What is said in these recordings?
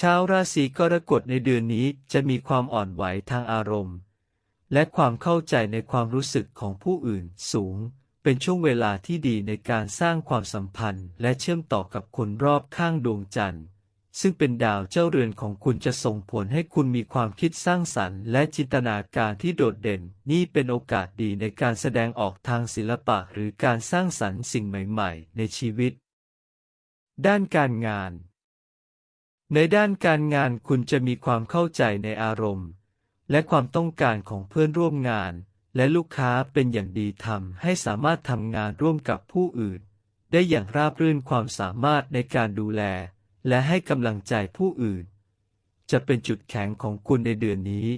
ชาวราศีกรกฎในเดือนนี้จะมีความอ่อนไหวทางอารมณ์ และความเข้าใจในความรู้สึกของผู้อื่นสูง เป็นช่วงเวลาที่ดีในการสร้างความสัมพันธ์ และเชื่อมต่อกับคนรอบข้างดวงจันทร์ ซึ่งเป็นดาวเจ้าเรือนของคุณจะส่งผลให้คุณมีความคิดสร้างสรรค์ และจินตนาการที่โดดเด่น นี่เป็นโอกาสดีในการแสดงออกทางศิลปะหรือการสร้างสรรค์สิ่งใหม่ ๆ ในชีวิต ด้านการงาน ในด้านการงานคุณจะมีความเข้าใจในอารมณ์ และความต้องการของเพื่อนร่วมงาน และลูกค้าเป็นอย่างดีทำให้สามารถทำงานร่วมกับผู้อื่น ได้อย่างราบรื่นความสามารถในการดูแล และให้กำลังใจผู้อื่น จะเป็นจุดแข็งของคุณในเดือนนี้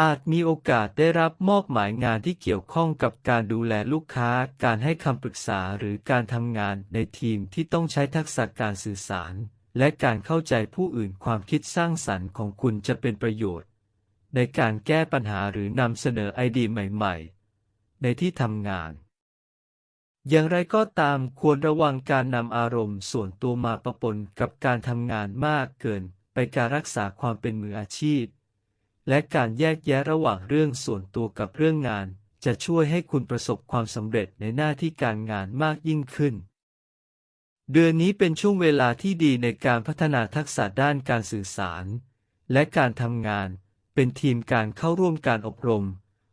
อาจมีโอกาสได้รับมอบหมายงานที่เกี่ยวข้องกับการดูแลลูกค้า การให้คำปรึกษาหรือการทำงานในทีมที่ต้องใช้ทักษะการสื่อสาร และการเข้าใจผู้อื่นความคิดสร้างสรรค์ของคุณจะเป็นประโยชน์ ในการแก้ปัญหาหรือนำเสนอไอเดียใหม่ ๆ ในที่ทำงาน อย่างไรก็ตามควรระวังการนำอารมณ์ส่วนตัวมาปะปนกับการทำงานมากเกินไปการรักษาความเป็นมืออาชีพ และการแยกแยะระหว่างเรื่องส่วนตัวกับเรื่องงาน จะช่วยให้คุณประสบความสำเร็จในหน้าที่การงานมากยิ่งขึ้น เดือนนี้เป็นช่วงเวลาที่ดีในการพัฒนาทักษะด้านการสื่อสาร และการทำงาน เป็นทีมการเข้าร่วมการอบรม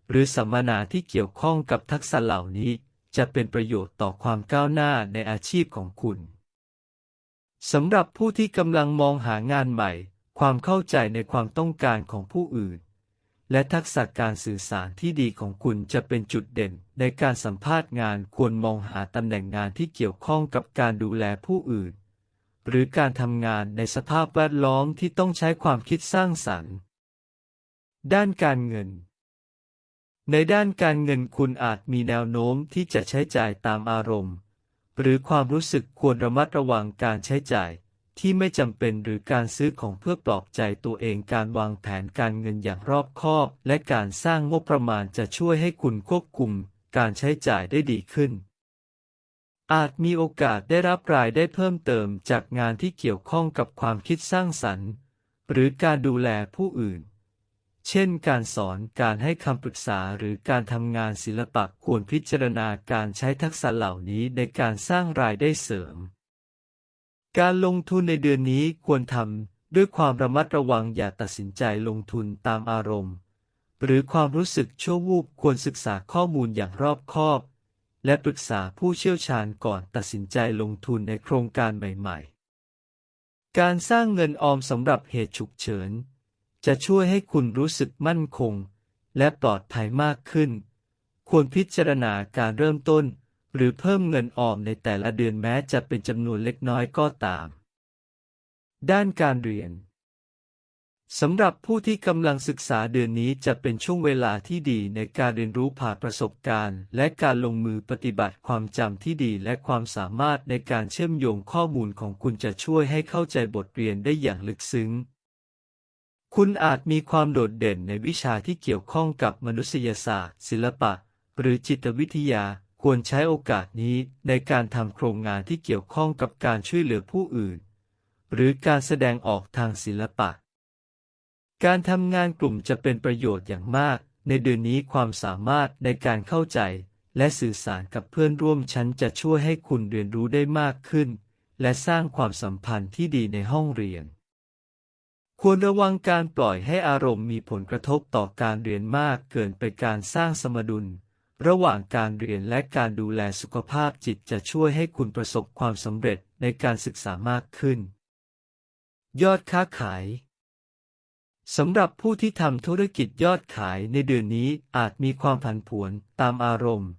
หรือสัมมนาที่เกี่ยวข้องกับทักษะเหล่านี้ จะเป็นประโยชน์ต่อความก้าวหน้าในอาชีพของคุณสำหรับผู้ที่กำลังมองหางานใหม่ ความเข้าใจในความต้องการของผู้อื่น และทักษะการสื่อสารที่ดีของคุณจะเป็นจุดเด่น ในการสัมภาษณ์งานควรมองหาตำแหน่งงานที่เกี่ยวข้องกับการดูแลผู้อื่น หรือการทำงานในสภาพแวดล้อมที่ต้องใช้ความคิดสร้างสรรค์ ด้านการเงิน ในด้านการเงินคุณอาจมีแนวโน้มที่จะใช้จ่ายตามอารมณ์ หรือความรู้สึกควรระมัดระวังการใช้จ่าย ที่ไม่จำเป็นหรือการซื้อของเพื่อปลอบใจตัวเองการวางแผนการเงินอย่างรอบคอบ และการสร้างงบประมาณจะช่วยให้คุณควบคุมการใช้จ่ายได้ดีขึ้น อาจมีโอกาสได้รับรายได้เพิ่มเติมจากงานที่เกี่ยวข้องกับความคิดสร้างสรรค์ หรือการดูแลผู้อื่น เช่น การสอนการให้คำปรึกษาหรือการทำงานศิลปะควรพิจารณาการใช้ทักษะเหล่านี้ในการสร้างรายได้เสริม การลงทุนในเดือนนี้ควรทำด้วยความระมัดระวังอย่าตัดสินใจลงทุนตามอารมณ์ หรือความรู้สึกชั่ววูบควรศึกษาข้อมูลอย่างรอบคอบ และปรึกษาผู้เชี่ยวชาญก่อนตัดสินใจลงทุนในโครงการใหม่ ๆ การสร้างเงินออมสำหรับเหตุฉุกเฉิน จะช่วยให้คุณรู้สึกมั่นคง และปลอดภัยมากขึ้น ควรพิจารณาการเริ่มต้น หรือเพิ่มเงินออมในแต่ละเดือนแม้จะเป็นจำนวนเล็กน้อยก็ตาม ด้านการเรียนสำหรับผู้ที่กำลังศึกษาเดือนนี้จะเป็นช่วงเวลาที่ดีในการเรียนรู้ผ่านประสบการณ์ และการลงมือปฏิบัติความจำที่ดีและความสามารถในการเชื่อมโยงข้อมูลของคุณจะช่วยให้เข้าใจบทเรียนได้อย่างลึกซึ้ง คุณอาจมีความโดดเด่นในวิชาที่เกี่ยวข้องกับมนุษยศาสตร์ ศิลปะ หรือจิตวิทยา ควรใช้โอกาสนี้ในการทำโครงงานที่เกี่ยวข้องกับการช่วยเหลือผู้อื่น หรือการแสดงออกทางศิลปะ การทำงานกลุ่มจะเป็นประโยชน์อย่างมาก ในเดือนนี้ความสามารถในการเข้าใจ และสื่อสารกับเพื่อนร่วมชั้นจะช่วยให้คุณเรียนรู้ได้มากขึ้น และสร้างความสัมพันธ์ที่ดีในห้องเรียน ควรระวังการปล่อยให้อารมณ์มีผลกระทบต่อการเรียนมากเกินไปการสร้างสมดุล ระหว่างการเรียนและการดูแลสุขภาพจิตจะช่วยให้คุณประสบความสำเร็จในการศึกษามากขึ้น ยอดค้าขายสำหรับผู้ที่ทำธุรกิจยอดขายในเดือนนี้อาจมีความผันผวนตามอารมณ์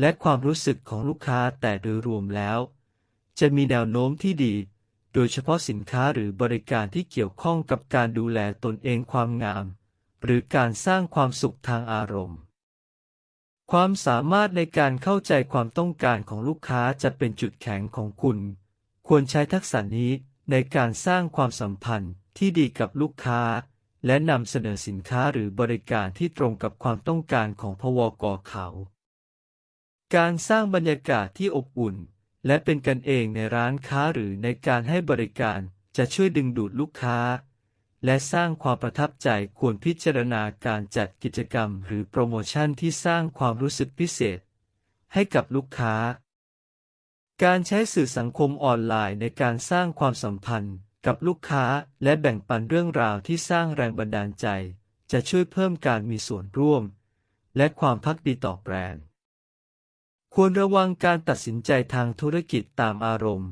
และความรู้สึกของลูกค้าแต่โดยรวมแล้ว จะมีแนวโน้มที่ดี โดยเฉพาะสินค้าหรือบริการที่เกี่ยวข้องกับการดูแลตนเองความงาม หรือการสร้างความสุขทางอารมณ์ ความสามารถในการเข้าใจความต้องการของลูกค้าจะเป็นจุดแข็งของคุณ ควรใช้ทักษะนี้ในการสร้างความสัมพันธ์ที่ดีกับลูกค้า และนำเสนอสินค้าหรือบริการที่ตรงกับความต้องการของพวกเขา การสร้างบรรยากาศที่อบอุ่น และเป็นกันเองในร้านค้าหรือในการให้บริการจะช่วยดึงดูดลูกค้า และสร้างความประทับใจควรพิจารณาการจัดกิจกรรมหรือโปรโมชั่นที่สร้างความรู้สึกพิเศษ ให้กับลูกค้า การใช้สื่อสังคมออนไลน์ในการสร้างความสัมพันธ์กับลูกค้าและแบ่งปันเรื่องราวที่สร้างแรงบันดาลใจ จะช่วยเพิ่มการมีส่วนร่วม และความพักดีต่อแบรนด์ ควรระวังการตัดสินใจทางธุรกิจตามอารมณ์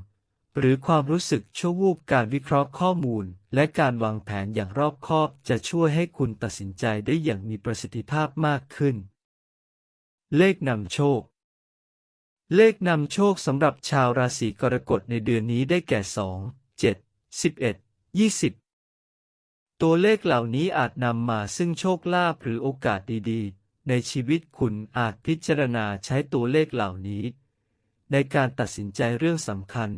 หรือความรู้สึกชั่ววูบการวิเคราะห์ข้อมูล และการวางแผนอย่างรอบคอบ จะช่วยให้คุณตัดสินใจได้อย่างมีประสิทธิภาพมากขึ้น เลขนำโชค เลขนำโชคสำหรับชาวราศีกรกฎในเดือนนี้ได้แก่ 2 7 11 20 ตัวเลขเหล่านี้อาจนำมาซึ่งโชคลาภหรือโอกาสดีๆ ในชีวิตคุณอาจพิจารณาใช้ตัวเลขเหล่านี้ ในการตัดสินใจเรื่องสำคัญ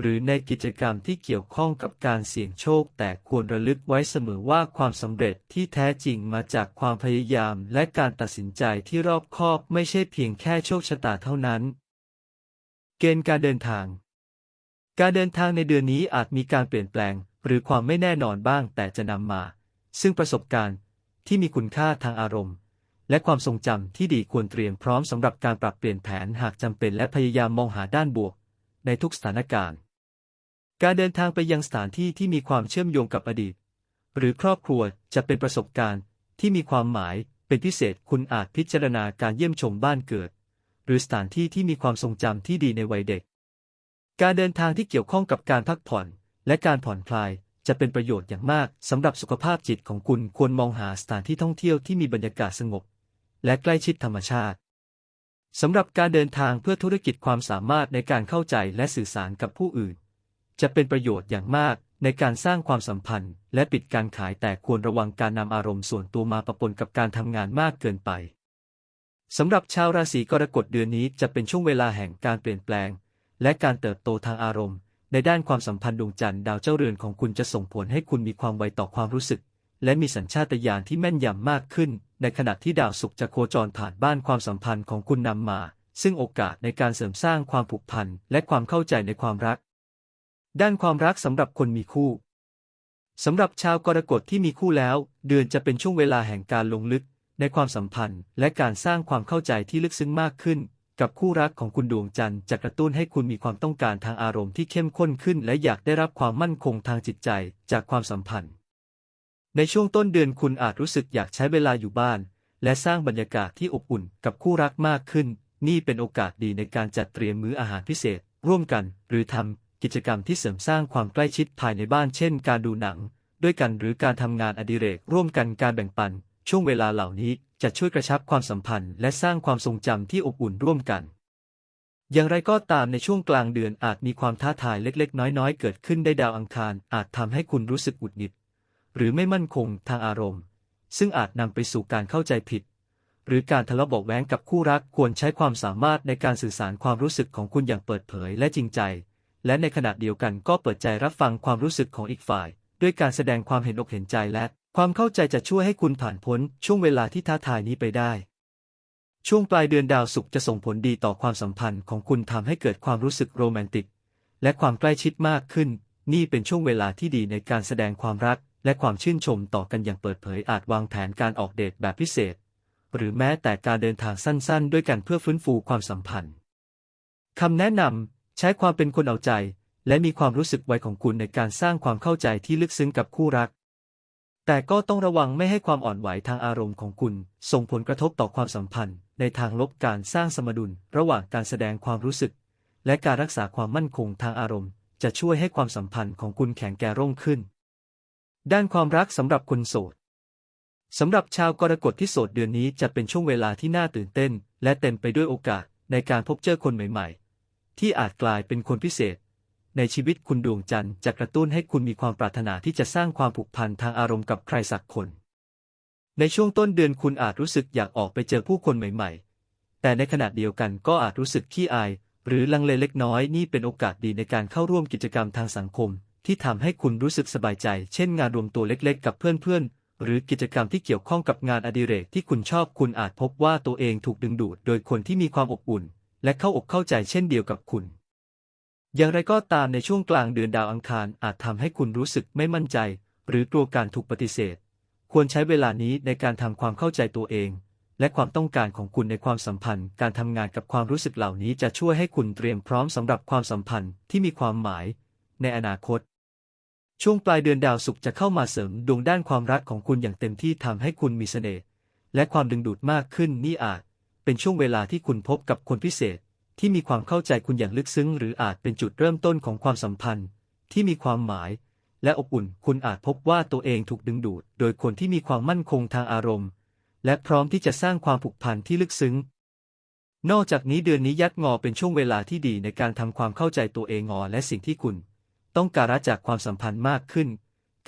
หรือในกิจกรรมที่เกี่ยวข้องกับการเสี่ยงโชค แต่ควรระลึกไว้เสมอว่าความสำเร็จที่แท้จริงมาจากความพยายามและการตัดสินใจที่รอบคอบไม่ใช่เพียงแค่โชคชะตาเท่านั้น เกณฑ์การเดินทาง การเดินทางในเดือนนี้อาจมีการเปลี่ยนแปลง หรือความไม่แน่นอนบ้างแต่จะนำมา ซึ่งประสบการณ์ที่มีคุณค่าทางอารมณ์ และความทรงจำที่ดีควรเตรียมพร้อมสำหรับการปรับเปลี่ยนแผนหากจำเป็นและพยายามมองหาด้านบวก ในทุกสถานการณ์ การเดินทางไปยังสถานที่ที่มีความเชื่อมโยงกับอดีต หรือครอบครัวจะเป็นประสบการณ์ที่มีความหมายเป็นพิเศษคุณอาจพิจารณาการเยี่ยมชมบ้านเกิด หรือสถานที่ที่มีความทรงจำที่ดีในวัยเด็ก การเดินทางที่เกี่ยวข้องกับการพักผ่อน และการผ่อนคลายจะเป็นประโยชน์อย่างมากสำหรับสุขภาพจิตของคุณควรมองหาสถานที่ท่องเที่ยวที่มีบรรยากาศสงบ และใกล้ชิดธรรมชาติ สำหรับการเดินทางเพื่อธุรกิจความสามารถในการเข้าใจและสื่อสารกับผู้อื่น จะเป็นประโยชน์อย่างมากในการสร้างความสัมพันธ์ และปิดการขายแต่ควรระวังการนำอารมณ์ส่วนตัวมาปะปนกับการทำงานมากเกินไปสำหรับชาวราศีกรกฎเดือนนี้จะเป็นช่วงเวลาแห่งการเปลี่ยนแปลง และการเติบโตทางอารมณ์ ในด้านความสัมพันธ์ดวงจันทร์ดาวเจ้าเรือนของคุณจะส่งผลให้คุณมีความไวต่อความรู้สึก และมีสัญชาตญาณที่แม่นยำมากขึ้น ในขณะที่ดาวศุกร์จะโคจรผ่านบ้านความสัมพันธ์ของคุณนำมา ซึ่งโอกาสในการเสริมสร้างความผูกพันและความเข้าใจในความรัก ด้านความรักสำหรับคนมีคู่สำหรับชาวกรกฎที่มีคู่แล้ว เดือนจะเป็นช่วงเวลาแห่งการลงลึก ในความสัมพันธ์ และการสร้างความเข้าใจที่ลึกซึ้งมากขึ้น กับคู่รักของคุณดวงจันทร์จะกระตุ้นให้คุณมีความต้องการทางอารมณ์ที่เข้มข้นขึ้น และอยากได้รับความมั่นคงทางจิตใจจากความสัมพันธ์ ในช่วงต้นเดือนคุณอาจรู้สึกอยากใช้เวลาอยู่บ้าน และสร้างบรรยากาศที่อบอุ่นกับคู่รักมากขึ้น นี่เป็นโอกาสดีในการจัดเตรียมมื้ออาหารพิเศษ ร่วมกัน หรือทำกิจกรรมที่เสริมสร้างความใกล้ชิดภายในบ้าน เช่น การดูหนัง ด้วยกันหรือการทำงานอดิเรก ร่วมกันการแบ่งปัน ช่วงเวลาเหล่านี้จะช่วยกระชับความสัมพันธ์ และสร้างความทรงจำที่อบอุ่นร่วมกัน อย่างไรก็ตามในช่วงกลางเดือนอาจมีความท้าทายเล็กๆ น้อยๆ เกิดขึ้นได้ดาวอังคาร อาจทำให้คุณรู้สึกหงุดหงิด หรือไม่มั่นคงทางอารมณ์ ซึ่งอาจนำไปสู่การเข้าใจผิด หรือการทะเลาะเบาะแว้งกับคู่รักควรใช้ความสามารถในการสื่อสารความรู้สึกของคุณอย่างเปิดเผยและจริงใจ และในขณะเดียวกันก็เปิดใจรับฟังความรู้สึกของอีกฝ่าย ด้วยการแสดงความเห็นอกเห็นใจและความเข้าใจจะช่วยให้คุณผ่านพ้นช่วงเวลาที่ท้าทายนี้ไปได้ ช่วงปลายเดือนดาวศุกร์จะส่งผลดีต่อความสัมพันธ์ของคุณทำให้เกิดความรู้สึกโรแมนติก และความใกล้ชิดมากขึ้น นี่เป็นช่วงเวลาที่ดีในการแสดงความรัก และความชื่นชมต่อกันอย่างเปิดเผยอาจวางแผนการออกเดทแบบพิเศษ หรือแม้แต่การเดินทางสั้นๆ ด้วยกันเพื่อฟื้นฟูความสัมพันธ์คำแนะนำใช้ความเป็นคนเอาใจ และมีความรู้สึกไวของคุณในการสร้างความเข้าใจที่ลึกซึ้งกับคู่รัก แต่ก็ต้องระวังไม่ให้ความอ่อนไหวทางอารมณ์ของคุณ ส่งผลกระทบต่อความสัมพันธ์ ในทางลบการสร้างสมดุล ระหว่างการแสดงความรู้สึก และการรักษาความมั่นคงทางอารมณ์ จะช่วยให้ความสัมพันธ์ของคุณแข็งแกร่งขึ้น ด้านความรักสำหรับคนโสดสำหรับชาวกรกฎที่โสดเดือนนี้จะเป็นช่วงเวลาที่น่าตื่นเต้น และเต็มไปด้วยโอกาสในการพบเจอคนใหม่ๆ ที่อาจกลายเป็นคนพิเศษ ในชีวิตคุณดวงจันทร์จะกระตุ้นให้คุณมีความปรารถนาที่จะสร้างความผูกพันทางอารมณ์กับใครสักคน ในช่วงต้นเดือนคุณอาจรู้สึกอยากออกไปเจอผู้คนใหม่ๆ แต่ในขณะเดียวกันก็อาจรู้สึกขี้อาย หรือลังเลเล็กน้อยนี่เป็นโอกาสดีในการเข้าร่วมกิจกรรมทางสังคม ที่ทำให้คุณรู้สึกสบายใจ เช่นงานรวมตัวเล็กๆ กับเพื่อนๆ หรือกิจกรรมที่เกี่ยวข้องกับงานอดิเรกที่คุณชอบ คุณอาจพบว่าตัวเองถูกดึงดูดโดยคนที่มีความอบอุ่น และเข้าอกเข้าใจเช่นเดียวกับคุณ อย่างไรก็ตามในช่วงกลางเดือนดาวอังคารอาจทำให้คุณรู้สึกไม่มั่นใจ หรือกลัวการถูกปฏิเสธ ควรใช้เวลานี้ในการทำความเข้าใจตัวเองและความต้องการของคุณในความสัมพันธ์ การทำงานกับความรู้สึกเหล่านี้จะช่วยให้คุณเตรียมพร้อมสำหรับความสัมพันธ์ที่มีความหมาย ในอนาคต ช่วงปลายเดือนดาวศุกร์จะเข้ามาเสริมดวงด้านความรักของคุณอย่างเต็มที่ทำให้คุณมีเสน่ห์และความดึงดูดมากขึ้นนี่อาจ เป็นช่วงเวลาที่คุณพบกับคนพิเศษ ที่มีความเข้าใจคุณอย่างลึกซึ้ง หรืออาจเป็นจุดเริ่มต้นของความสัมพันธ์ ที่มีความหมาย และอบอุ่น คุณอาจพบว่าตัวเองถูกดึงดูด โดยคนที่มีความมั่นคงทางอารมณ์ และพร้อมที่จะสร้างความผูกพันที่ลึกซึ้ง นอกจากนี้เดือนนี้ยัดงอเป็นช่วงเวลาที่ดีในการทำความเข้าใจตัวเองงอและสิ่งที่คุณ ต้องการะจากความสัมพันธ์มากขึ้น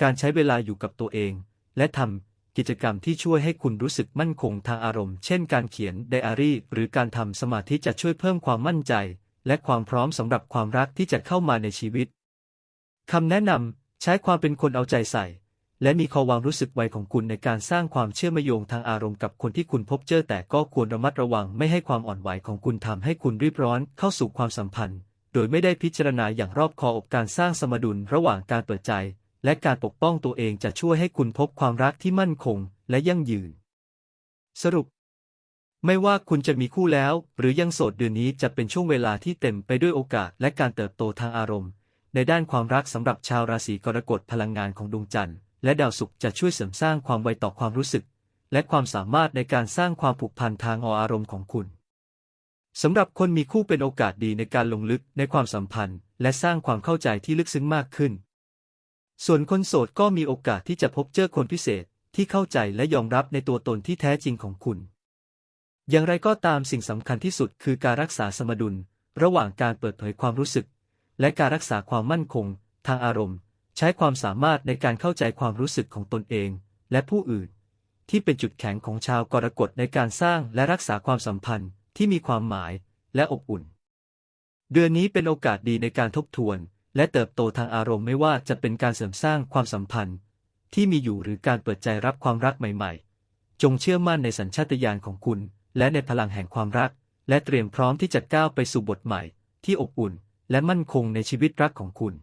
การใช้เวลาอยู่กับตัวเอง และทำกิจกรรมที่ช่วยให้คุณรู้สึกมั่นคงทางอารมณ์ เช่นการเขียนไดอารี่หรือการทำสมาธิจะช่วยเพิ่มความมั่นใจ และความพร้อมสำหรับความรักที่จะเข้ามาในชีวิตคำแนะนำใช้ความเป็นคนเอาใจใส่ และมีข้อวางรู้สึกไวของคุณในการสร้างความเชื่อมโยงทางอารมณ์กับคนที่คุณพบเจอแต่ก็ควรระมัดระวังไม่ให้ความอ่อนไหวของคุณทำให้คุณรีบร้อนเข้าสู่ความสัมพันธ์ โดยไม่ได้พิจารณาอย่างรอบคอบการสร้างสมดุลระหว่างการเปิดใจ และการปกป้องตัวเองจะช่วยให้คุณพบความรักที่มั่นคงและยั่งยืน สรุป ไม่ว่าคุณจะมีคู่แล้ว หรือยังโสดเดือนนี้จะเป็นช่วงเวลาที่เต็มไปด้วยโอกาสและการเติบโตทางอารมณ์ ในด้านความรักสำหรับชาวราศีกรกฎพลังงานของดวงจันทร์และดาวศุกร์จะช่วยเสริมสร้างความไวต่อความรู้สึก และความสามารถในการสร้างความผูกพันทางอารมณ์ของคุณ สำหรับคนมีคู่เป็นโอกาสดีในการลงลึกในความสัมพันธ์ และสร้างความเข้าใจที่ลึกซึ้งมากขึ้น ส่วนคนโสดก็มีโอกาสที่จะพบเจอคนพิเศษที่เข้าใจและยอมรับในตัวตนที่แท้จริงของคุณ อย่างไรก็ตามสิ่งสำคัญที่สุดคือการรักษาสมดุล ระหว่างการเปิดเผยความรู้สึก และการรักษาความมั่นคง ทางอารมณ์ ใช้ความสามารถในการเข้าใจความรู้สึกของตนเอง และผู้อื่น ที่เป็นจุดแข็งของชาวกรกฎในการสร้างและรักษาความสัมพันธ์ ที่มีความหมายและอบอุ่น เดือนนี้เป็นโอกาสดีในการทบทวน และเติบโตทางอารมณ์ไม่ว่าจะเป็นการเสริมสร้างความสัมพันธ์ ที่มีอยู่หรือการเปิดใจรับความรักใหม่ ๆ จงเชื่อมั่นในสัญชาตญาณของคุณ และในพลังแห่งความรัก และเตรียมพร้อมที่จะก้าวไปสู่บทใหม่ ที่อบอุ่น และมั่นคงในชีวิตรักของคุณ